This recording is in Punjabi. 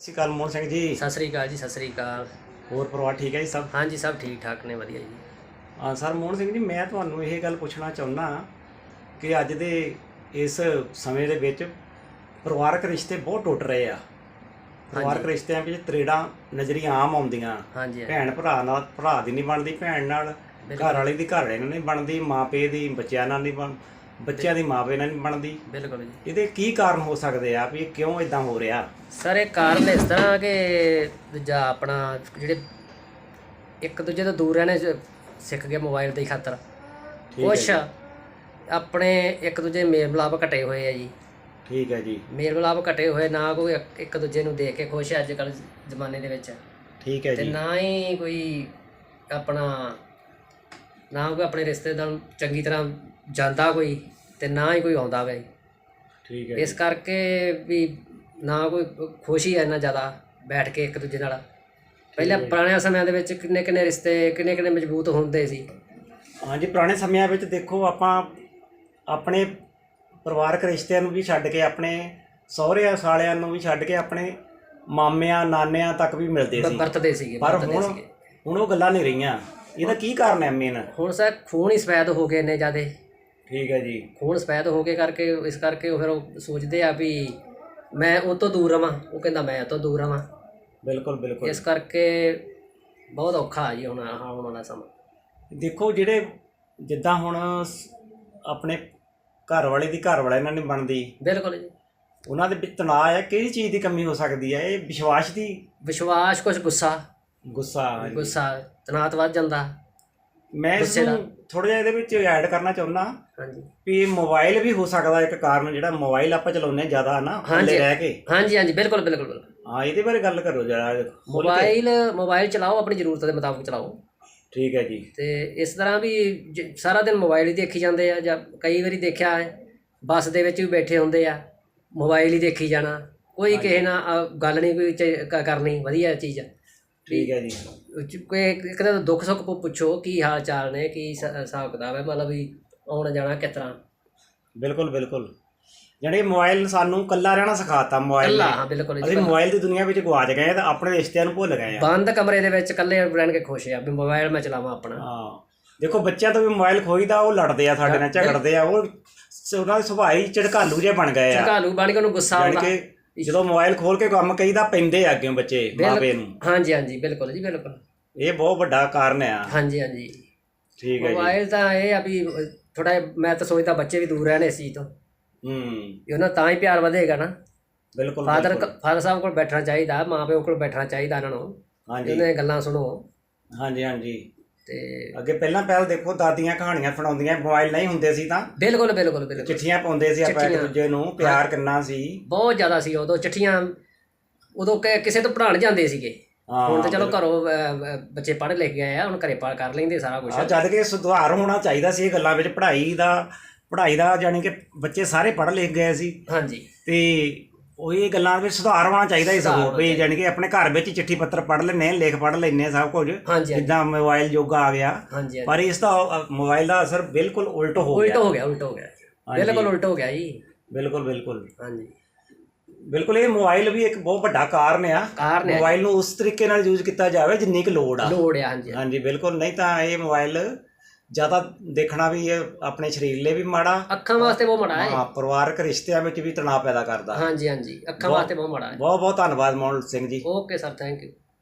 ਸਤਿ ਸ਼੍ਰੀ ਅਕਾਲ ਮੋਹਨ ਸਿੰਘ ਜੀ। ਸਤਿ ਸ੍ਰੀ ਅਕਾਲ ਜੀ ਸਤਿ ਸ੍ਰੀ ਅਕਾਲ। ਹੋਰ ਪਰਿਵਾਰ ਠੀਕ ਹੈ ਜੀ ਸਭ? ਹਾਂਜੀ ਸਭ ਠੀਕ ਠਾਕ ਨੇ ਵਧੀਆ ਜੀ। ਹਾਂ ਸਰ ਮੋਹਨ ਸਿੰਘ ਜੀ ਮੈਂ ਤੁਹਾਨੂੰ ਇਹ ਗੱਲ ਪੁੱਛਣਾ ਚਾਹੁੰਦਾ ਕਿ ਅੱਜ ਦੇ ਇਸ ਸਮੇਂ ਦੇ ਵਿੱਚ ਪਰਿਵਾਰਕ ਰਿਸ਼ਤੇ ਬਹੁਤ ਟੁੱਟ ਰਹੇ ਆ। ਪਰਿਵਾਰਕ ਰਿਸ਼ਤਿਆਂ ਵਿੱਚ ਤਰੇੜਾਂ ਨਜ਼ਰੀਆਂ ਆਮ ਆਉਂਦੀਆਂ। ਹਾਂਜੀ ਭੈਣ ਭਰਾ ਨਾਲ ਭਰਾ ਦੀ ਨਹੀਂ ਬਣਦੀ ਭੈਣ ਨਾਲ ਘਰ ਵਾਲੀ ਦੀ ਘਰ ਵਾਲੇ ਨਾਲ ਨਹੀਂ ਬਣਦੀ ਮਾਪੇ ਦੀ ਬੱਚਿਆਂ ਨਾਲ ਨਹੀਂ ਬਣ ਬੱਚਿਆਂ ਦੀ ਮਾਪੇ ਨਾਲ ਨਹੀਂ ਬਣਦੀ। ਬਿਲਕੁਲ ਜੀ। ਇਹਦੇ ਕੀ ਕਾਰਨ ਹੋ ਸਕਦੇ ਆ ਵੀ ਇਹ ਕਿਉਂ ਇਦਾਂ ਹੋ ਰਿਹਾ? ਸਰ ਇਹ ਕਾਰਨ ਇਸ ਤਰ੍ਹਾਂ ਕਿ ਦੂਜਾ ਆਪਣਾ ਜਿਹੜੇ ਇੱਕ ਦੂਜੇ ਤੋਂ ਦੂਰ ਰਹਿਣੇ ਸਿੱਖ ਗਏ ਮੋਬਾਈਲ ਦੀ ਖਾਤਰ। ਕੁਛ ਆਪਣੇ ਇੱਕ ਦੂਜੇ ਮੇਲ ਮਿਲਾਪ ਘਟੇ ਹੋਏ ਆ ਜੀ। ਠੀਕ ਹੈ ਜੀ। ਮੇਲ ਮਿਲਾਪ ਘਟੇ ਹੋਏ ਨਾ ਕੋਈ ਇੱਕ- ਦੂਜੇ ਨੂੰ ਦੇਖ ਕੇ ਖੁਸ਼ ਹੈ ਅੱਜ ਕੱਲ ਜ਼ਮਾਨੇ ਦੇ ਵਿੱਚ। ਠੀਕ ਹੈ ਤੇ ਜੀ। ਨਾ ਹੀ ਕੋਈ ਆਪਣਾ ਨਾ ਕੋਈ ਆਪਣੇ ਰਿਸ਼ਤੇਦਾਰ ਚੰਗੀ ਤਰ੍ਹਾਂ ਜਾਂਦਾ ਕੋਈ ਤੇ ਨਾ ਹੀ ਕੋਈ ਆਉਂਦਾ ਗਾ ਜੀ ਠੀਕ ਹੈ ਇਸ ਕਰਕੇ ਵੀ ਨਾ ਕੋਈ ਖੁਸ਼ੀ ਹੈ ਇੰਨਾ ਜ਼ਿਆਦਾ ਬੈਠ ਕੇ ਇੱਕ ਦੂਜੇ ਨਾਲ। ਪਹਿਲਾਂ ਪੁਰਾਣਿਆਂ ਸਮਿਆਂ ਦੇ ਵਿੱਚ ਕਿੰਨੇ ਕਿੰਨੇ ਰਿਸ਼ਤੇ ਕਿੰਨੇ ਕਿੰਨੇ ਮਜ਼ਬੂਤ ਹੁੰਦੇ ਸੀ। ਹਾਂਜੀ ਪੁਰਾਣੇ ਸਮਿਆਂ ਵਿੱਚ ਦੇਖੋ ਆਪਾਂ ਆਪਣੇ ਪਰਿਵਾਰਕ ਰਿਸ਼ਤਿਆਂ ਨੂੰ ਵੀ ਛੱਡ ਕੇ ਆਪਣੇ ਸਹੁਰਿਆਂ ਸਾਲਿਆਂ ਨੂੰ ਵੀ ਛੱਡ ਕੇ ਆਪਣੇ ਮਾਮਿਆਂ ਨਾਨਿਆਂ ਤੱਕ ਵੀ ਮਿਲਦੇ ਸੀ। ਵਰਤਦੇ ਸੀਗੇ ਪਰ ਵਰਤਦੇ ਹੁਣ ਸੀਗੇ। ਹੁਣ ਉਹ ਗੱਲਾਂ ਨਹੀਂ ਰਹੀਆਂ। ਇਹਦਾ ਕੀ ਕਾਰਨ ਹੈ ਮੇਨ ਹੁਣ ਸਰ ਖੂਨ ਹੀ ਸਫੈਦ ਹੋ ਗਏ ਨੇ ਜਿਆਦੇ। ਠੀਕ ਹੈ ਜੀ। ਖੂਨ ਸਫੈਦ ਹੋ ਕੇ ਕਰਕੇ ਇਸ ਕਰਕੇ ਉਹ ਫਿਰ ਉਹ ਸੋਚਦੇ ਆ ਵੀ ਮੈਂ ਉਹ ਤੋਂ ਦੂਰ ਰਵਾਂ। ਉਹ ਕਹਿੰਦਾ ਮੈਂ ਉਹ ਤੋਂ ਦੂਰ ਰਵਾਂ। ਬਿਲਕੁਲ ਬਿਲਕੁਲ। ਇਸ ਕਰਕੇ ਬਹੁਤ ਔਖਾ ਆ ਜੀ ਹੁਣ ਆਉਣ ਵਾਲਾ ਸਮਾਂ। ਦੇਖੋ ਜਿਹੜੇ ਜਿੱਦਾਂ ਹੁਣ ਸ- ਆਪਣੇ ਘਰ ਵਾਲੇ ਦੀ ਘਰ ਵਾਲੇ ਨਾਲ ਨਹੀਂ ਬਣਦੀ ਬਿਲਕੁਲ ਜੀ। ਉਹਨਾਂ ਦੇ ਵਿੱਚ ਤਣਾਅ ਹੈ ਕਿਹੜੀ ਚੀਜ਼ ਦੀ ਕਮੀ ਹੋ ਸਕਦੀ ਹੈ? ਇਹ ਵਿਸ਼ਵਾਸ ਦੀ ਵਿਸ਼ਵਾਸ ਕੁਝ ਗੁੱਸਾ। ਗੁੱਸਾ ਗੁੱਸਾ ਤਣਾਅ ਵੱਧ ਜਾਂਦਾ। ਮੈਂ ਇਸ ਗੁੱਸੇ ਦਾ। ਨੂੰ ਥੋੜਾ ਜਿਹਾ ਇਹਦੇ ਵਿੱਚ ਐਡ ਕਰਨਾ ਚਾਹੁੰਦਾ। ਹਾਂਜੀ। ਵੀ ਮੋਬਾਈਲ ਵੀ ਹੋ ਸਕਦਾ ਇੱਕ ਕਾਰਨ ਜਿਹੜਾ ਮੋਬਾਈਲ ਆਪਾਂ ਚਲਾਉਂਦੇ ਜ਼ਿਆਦਾ ਨਾ ਹਾਂਜੀ। ਥੱਲੇ ਰਹਿ ਕੇ। ਹਾਂਜੀ ਹਾਂਜੀ ਬਿਲਕੁਲ ਬਿਲਕੁਲ ਬਿਲਕੁਲ। ਹਾਂ ਇਹਦੇ ਬਾਰੇ ਗੱਲ ਕਰੋ ਜਰਾ। ਮੋਬਾਈਲ ਮੋਬਾਈਲ ਚਲਾਓ ਆਪਣੀ ਜ਼ਰੂਰਤ ਦੇ ਮੁਤਾਬਕ ਚਲਾਓ। ਠੀਕ ਹੈ ਜੀ। ਤੇ ਇਸ ਤਰ੍ਹਾਂ ਵੀ ਜ- ਸਾਰਾ ਦਿਨ ਮੋਬਾਈਲ ਹੀ ਦੇਖੀ ਜਾਂਦੇ ਆ ਜਾਂ ਕਈ ਵਾਰੀ ਦੇਖਿਆ ਹੈ ਬੱਸ ਦੇ ਵਿੱਚ ਵੀ ਬੈਠੇ ਹੁੰਦੇ ਆ ਮੋਬਾਈਲ ਹੀ ਦੇਖੀ ਜਾਣਾ। ਕੋਈ ਕਿਸੇ ਨਾਲ ਅ, ਗੱਲ ਨਹੀਂ ਕੋਈ ਚ- ਕ- ਕਰਨੀ ਵਧੀਆ ਚੀਜ਼ ਆ। ਠੀਕ ਹੈ ਜੀ। ਕੋਈ ਇੱਕ ਤਾਂ ਦੁੱਖ ਸੁੱਖ ਪੁ- ਪੁੱਛੋ ਕੀ ਹਾਲ ਚਾਲ ਨੇ ਕੀ ਸ- ਹਿਸਾਬ ਕਿਤਾਬ ਹੈ ਮਤਲਬ ਵੀ ਆਉਣ ਜਾਣਾ ਕਿਸ ਤਰ੍ਹਾਂ? ਬਿਲਕੁਲ ਬਿਲਕੁਲ। ਜਾਣੀ ਮੋਬਾਈਲ ਸਾਨੂੰ ਕੱਲਾ ਰਹਿਣਾ ਸਿਖਾਤਾ ਮੋਬਾਈਲ ਕੱਲਾ ਹਾਂ ਬਿਲਕੁਲ ਜੀ ਅਸੀਂ ਮੋਬਾਈਲ ਦੀ ਦੁਨੀਆ ਵਿੱਚ ਗਵਾਚ ਗਏ ਤਾਂ ਆਪਣੇ ਰਿਸ਼ਤਿਆਂ ਨੂੰ ਭੁੱਲ ਗਏ ਆ। ਬੰਦ ਕਮਰੇ ਦੇ ਵਿੱਚ ਇਕੱਲੇ ਰਹਿਣ ਕੇ ਖੁਸ਼ ਆ ਵੀ ਮੋਬਾਈਲ ਮੈਂ ਚਲਾਵਾਂ ਆਪਣਾ। ਹਾਂ। ਦੇਖੋ ਬੱਚਿਆਂ ਤੋਂ ਵੀ ਮੋਬਾਈਲ ਖੋਈਦਾ ਉਹ ਲੜਦੇ ਆ ਸਾਡੇ ਨਾਲ ਝਗੜਦੇ ਆ ਉਹ ਸ- ਉਹਨਾਂ ਦੇ ਸੁਭਾਅ ਹੀ ਝੜਕਾਲੂ ਜਿਹੇ ਬਣ ਗਏ ਆ। ਝਕਾਲੂ ਬਣ ਕੇ ਉਹਨੂੰ ਗੁੱਸਾ ਜਾਣੀ ਆਉਂਦਾ। ਕਿ ਜਦੋਂ ਮੋਬਾਈਲ ਖੋਲ ਕੇ ਕੰਮ ਕਹੀਦਾ ਪੈਂਦੇ ਆ ਅੱਗੇ ਬੱਚੇ ਮਾਪੇ ਨੂੰ। ਹਾਂਜੀ ਹਾਂਜੀ ਬਿਲਕੁਲ ਜੀ ਬਿਲਕੁਲ। ਇਹ ਬਹੁਤ ਵੱਡਾ ਕਾਰਨ ਆ। ਹਾਂਜੀ ਹਾਂਜੀ। ਠੀਕ ਹੈ ਜੀ। ਮੋਬਾਈਲ ਤਾਂ ਇਹ ਆ ਵੀ ਥੋੜਾ ਮੈਂ ਤਾਂ ਸੋਚਦਾ ਬੱਚੇ ਵੀ ਦੂਰ ਰਹਿਣ ਇਸ ਚੀਜ਼ ਤੋਂ। ਹੂੰ। ਵੀ ਉਹਨਾਂ ਤਾਂ ਹੀ ਪਿਆਰ ਵਧੇਗਾ ਨਾ। ਬਿਲਕੁਲ ਫਾਦਰ ਬਿਲਕੁਲ। ਫਾਦਰ ਸਾਹਿਬ ਕੋਲ ਬੈਠਣਾ ਚਾਹੀਦਾ ਮਾਂ ਪਿਓ ਕੋਲ ਬੈਠਣਾ ਚਾਹੀਦਾ ਇਹਨਾਂ ਨੂੰ। ਹਾਂਜੀ। ਦੀਆਂ ਗੱਲਾਂ ਸੁਣੋ। ਹਾਂਜੀ ਹਾਂਜੀ। ਤੇ ਅੱਗੇ ਪਹਿਲਾਂ ਪਹਿਲ ਦੇਖੋ ਦਾਦੀਆਂ ਕਹਾਣੀਆਂ ਸੁਣਾਉਂਦੀਆਂ ਮੋਬਾਈਲ ਨਹੀਂ ਹੁੰਦੇ ਸੀ ਤਾਂ। ਬਿਲਕੁਲ ਬਿਲਕੁਲ ਬਿਲਕੁਲ। ਚਿੱਠੀਆਂ ਪਾਉਂਦੇ ਸੀ ਆਪਾਂ ਇੱਕ ਚਿੱਠੀਆਂ। ਦੂਜੇ ਨੂੰ ਪਿਆਰ ਕਿੰਨਾ ਸੀ। ਬਹੁਤ ਜ਼ਿਆਦਾ ਸੀ ਉਦੋਂ ਚਿੱਠੀਆਂ ਉਦੋਂ ਕਿ- ਕਿਸੇ ਤੋਂ ਪੜ੍ਹਾਉਣ ਜਾਂਦੇ ਸੀਗੇ। ਹਾਂ ਹੁਣ ਤਾਂ ਚਲੋ ਘਰੋਂ ਅਹ, ਅਹ, ਬੱਚੇ ਪੜ੍ਹ ਲਿਖ ਗਏ ਆ ਹੁਣ ਘਰੇ ਪੜ੍ਹ ਕਰ ਲੈਂਦੇ ਸਾਰਾ ਕੁਝ ਆ ਜਦ ਕਿ ਸੁਧਾਰ ਹੋਣਾ ਚਾਹੀਦਾ ਸੀ ਇਹ ਗੱਲਾਂ ਵਿੱਚ ਪੜ੍ਹਾਈ ਦਾ ਪੜ੍ਹਾਈ ਦਾ ਯਾਨੀ ਕਿ ਬੱਚੇ ਸਾਰੇ ਪੜ੍ਹ ਲਿਖ ਗਏ ਸੀ। ਹਾਂਜੀ। ਤੇ ਉਹ ਇਹ ਗੱਲਾਂ ਵਿੱਚ ਸੁਧਾਰ ਹੋਣਾ ਚਾਹੀਦਾ ਸੀ ਸੁਧਾਰ ਸਗੋਂ ਹੋਣਾ ਵੀ ਯਾਨੀ ਕਿ ਆਪਣੇ ਘਰ ਵਿੱਚ ਚਿੱਠੀ ਪੱਤਰ ਪੜ੍ਹ ਲੈਣੇ ਲਿਖ ਪੜ੍ਹ ਲੈਣੇ ਸਭ ਕੁਝ। ਹਾਂਜੀ ਜਿੱਦਾਂ ਮੋਬਾਈਲ ਯੁੱਗ ਆ ਗਿਆ। ਹਾਂਜੀ ਹਾਂਜੀ। ਪਰ ਇਸ ਦਾ ਅ, ਮੋਬਾਈਲ ਦਾ ਅਸਰ ਬਿਲਕੁਲ ਉਲਟ ਹੋ ਉਲਟ ਗਿਆ ਹੋ ਗਿਆ ਉਲਟ ਹੋ ਗਿਆ। ਹਾਂਜੀ। ਬਿਲਕੁਲ ਉਲਟ ਹੋ ਗਿਆ ਜੀ। ਬਿਲਕੁਲ ਬਿਲਕੁਲ। ਹਾਂਜੀ। ਬਿਲਕੁਲ ਇਹ ਮੋਬਾਈਲ ਵੀ ਇੱਕ ਬਹੁਤ ਵੱਡਾ ਕਾਰਨ ਆ। ਕਾਰਨ ਹੈ ਮੋਬਾਈਲ ਨੂੰ ਉਸ ਤਰੀਕੇ ਨਾਲ ਯੂਜ਼ ਕੀਤਾ ਜਾਵੇ ਜਿੰਨੀ ਕੁ ਲੋੜ ਆ। ਲੋੜ ਆ ਹਾਂਜੀ। ਹਾਂਜੀ ਬਿਲਕੁਲ। ਨਹੀਂ ਤਾਂ ਇਹ ਮੋਬਾਈਲ ਜ਼ਿਆਦਾ ਦੇਖਣਾ ਵੀ ਇਹ ਆਪਣੇ ਸਰੀਰ ਲਈ ਵੀ ਮਾੜਾ। ਅੱਖਾਂ ਵਾਸਤੇ ਬਹੁਤ ਮਾੜਾ ਹੈ। ਹਾਂ ਪਰਿਵਾਰਕ ਰਿਸ਼ਤਿਆਂ ਵਿੱਚ ਵੀ ਤਣਾਅ ਪੈਦਾ ਕਰਦਾ। ਹਾਂਜੀ ਹਾਂਜੀ। ਅੱਖਾਂ ਵਾਸਤੇ ਬਹੁਤ ਮਾੜਾ ਹੈ। ਬਹੁਤ ਬਹੁਤ ਧੰਨਵਾਦ Mohan Singh ji. Okay sir thank you.